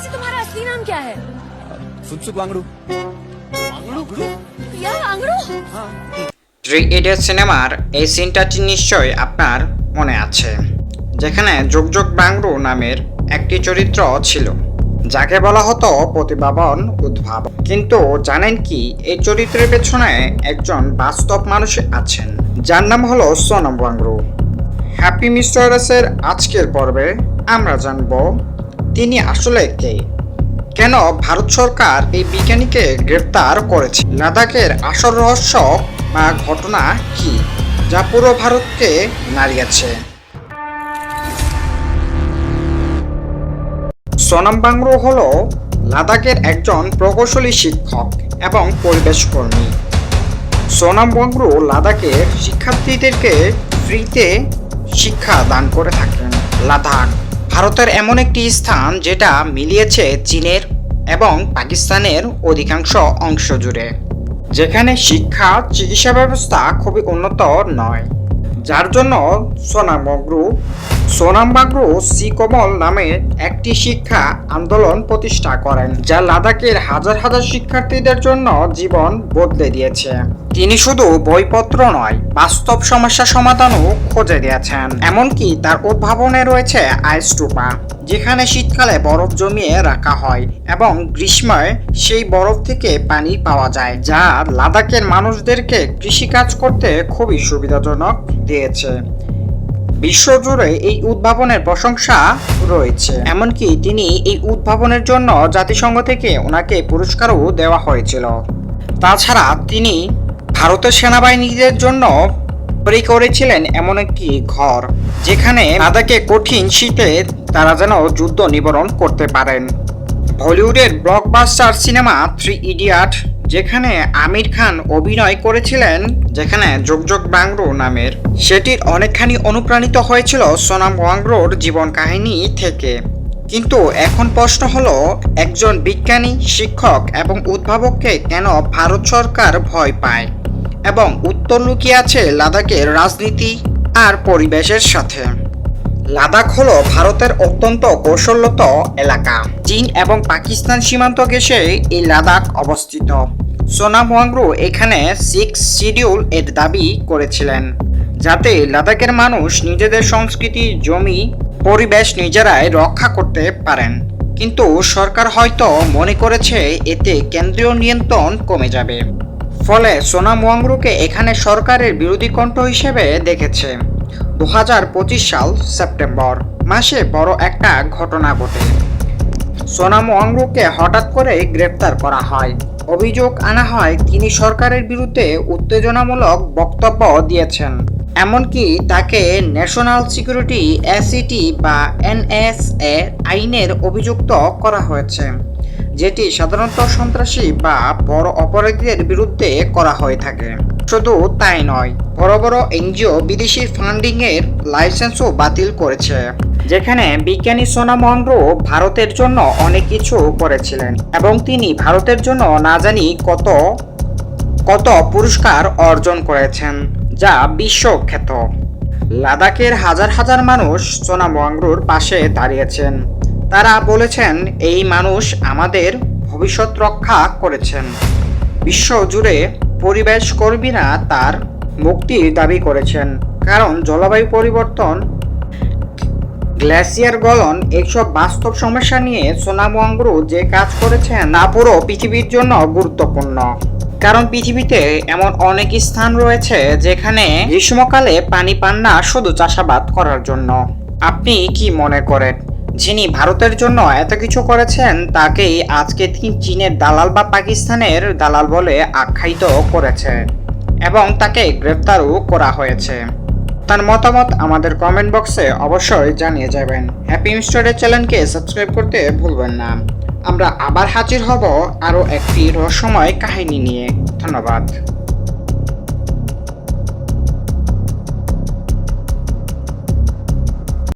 वैसे तुम्हारा असली नाम क्या है सुनसुक वांगड़ू वांगड़ू या आंगड़ू থ্রি ইডিয়ট সিনেমার এই সিনটাটি নিশ্চয়ই আপনার মনে আছে যেখানে যোগ যোগ বাংরু নামের একটি চরিত্র ছিল যাকে বলা হতো প্রতিভাবন উদ্ভাব কিন্তু জানেন কি এই চরিত্রের পেছনে একজন বাস্তব মানুষ আছেন যার নাম হলো সোনম বাংরু হ্যাপি মিস্টারেসের আজকের পর্বে আমরা জানব তিনি আসলে কে? কেন ভারত সরকার এই বিজ্ঞানীকে গ্রেপ্তার করেছে? লাদাখের আসল রহস্য বা ঘটনা কি, যা পুরো ভারতকে নাড়িয়েছে? সোনাম বাংরু হল লাদাখের একজন প্রকৌশলী শিক্ষক এবং পরিবেশ কর্মী। সোনাম বাংরু লাদাখের শিক্ষার্থীদেরকে ফ্রিতে শিক্ষা দান করে থাকেন। লাদাখ ভারতের এমন একটি স্থান যেটা মিলিয়েছে চীনের এবং পাকিস্তানের অধিকাংশ অংশ জুড়ে, যেখানে শিক্ষা, চিকিৎসা ব্যবস্থা খুবই উন্নত নয়, যার জন্য সোনাম সোনাম বাংরু সি কমল নামে একটি শিক্ষা আন্দোলন প্রতিষ্ঠা করেন, যা লাদাখের হাজার হাজার শিক্ষার্থীদের জন্য জীবন বদলে দিয়েছে। তিনি শুধু বইপত্র নয়, বাস্তব সমস্যা সমাধানও খুঁজে দিয়েছেন। এমনকি তার উদ্ভাবনে রয়েছে আইস টুপা যেখানে শীতকালে বরফ জমিয়ে রাখা হয় এবং গ্রীষ্মে সেই বরফ থেকে পানি পাওয়া যায়, যা লাদাখের মানুষদেরকে কৃষিকাজ করতে খুবই সুবিধাজনক দিয়েছে। বিশ্বজুড়ে এই উদ্ভাবনের প্রশংসা রয়েছে। এমনকি তিনি এই উদ্ভাবনের জন্য জাতিসংঘ থেকে ওনাকে পুরস্কারও দেওয়া হয়েছিল। তাছাড়া তিনি ভারতের সেনাবাহিনীদের জন্য তৈরি করেছিলেন এমন একটি ঘর, যেখানে লাদাখে কঠিন শীতে তারা যেন যুদ্ধ নিবারণ করতে পারেন। হলিউডের ব্লকবাস্টার সিনেমা থ্রি ইডিয়াট যেখানে আমির খান অভিনয় করেছিলেন, যেখানে যোগ যোগ বাংরো নামের। সেটির অনেকখানি অনুপ্রাণিত হয়েছিল সোনাম বাংরোর জীবন কাহিনী থেকে। কিন্তু এখন প্রশ্ন হলো, একজন বিজ্ঞানী, শিক্ষক এবং উদ্ভাবককে কেন ভারত সরকার ভয় পায়? এবং উত্তর লুকিয়ে আছে লাদাখের রাজনীতি আর পরিবেশের সাথে। লাদাখ হলো ভারতের অত্যন্ত কৌশলত এলাকা। চীন এবং পাকিস্তান সীমান্ত ঘেঁষে এই লাদাখ অবস্থিত। সোনাম ওয়াংরু এখানে সিক্স শিডিউল এর দাবি করেছিলেন, যাতে লাদাখের মানুষ নিজেদের সংস্কৃতি, জমি, পরিবেশ নিজেরাই রক্ষা করতে পারেন। কিন্তু সরকার হয়তো মনে করেছে এতে কেন্দ্রীয় নিয়ন্ত্রণ কমে যাবে। ফলে সোনাম ওয়াংরুকে এখানে সরকারের বিরোধী কণ্ঠ হিসেবে দেখেছে। দু হাজার পঁচিশ সাল সেপ্টেম্বর, মাসে বড় একটা ঘটনা ঘটে। সোনাম অংরুকে হঠাৎ করে গ্রেপ্তার করা হয়। অভিযোগ আনা হয়, তিনি সরকারের বিরুদ্ধে উত্তেজনামূলক বক্তব্য দিয়েছেন। এমনকি তাকে ন্যাশনাল সিকিউরিটি এসিটি বা এনএসএ আইনের অভিযুক্ত করা হয়েছে। যেটি সাধারণত সন্ত্রাসী বা বড় অপরাধীদের বিরুদ্ধে করা হয়ে থাকে। শুধু তাই নয়, বড় বড় এনজিও বিদেশি ফান্ডিং এর লাইসেন্সও বাতিল করেছে, যেখানে বিজ্ঞানী সোনা মহন্দ্র ভারতের জন্য অনেক কিছু করেছিলেন এবং তিনি ভারতের জন্য না জানি কত কত পুরস্কার অর্জন করেছেন, যা বিশ্বখ্যাত। লাদাখের হাজার হাজার মানুষ সোনা ওয়াংরুর পাশে দাঁড়িয়েছেন। তারা বলেছেন, এই মানুষ আমাদের ভবিষ্যৎ রক্ষা করেছেন। বিশ্ব জুড়ে পরিবেশ কর্মীরা তার মুক্তির দাবি করেছেন। কারণ জলবায়ু পরিবর্তন গ্লেসিয়ার গলন এইসব বাস্তব সমস্যা নিয়ে সোনাম ওয়াংরু যে কাজ করেছেন তা পুরো পৃথিবীর জন্য গুরুত্বপূর্ণ। কারণ পৃথিবীতে এমন অনেক স্থান রয়েছে যেখানে গ্রীষ্মকালে পানি পান না শুধু চাষাবাদ করার জন্য। আপনি কি মনে করেন? যিনি ভারতের জন্য এত কিছু করেছেন, তাকেই আজকে তিনি চীনের দালাল বা পাকিস্তানের দালাল বলে আখ্যায়িত করেছে এবং তাকে গ্রেপ্তারও করা হয়েছে। তার মতামত আমাদের কমেন্ট বক্সে অবশ্যই জানিয়ে যাবেন। হ্যাপি মিস্টারের চ্যানেলকে সাবস্ক্রাইব করতে ভুলবেন না। আমরা আবার হাজির হব আরও একটি রহস্যময় কাহিনী নিয়ে। ধন্যবাদ।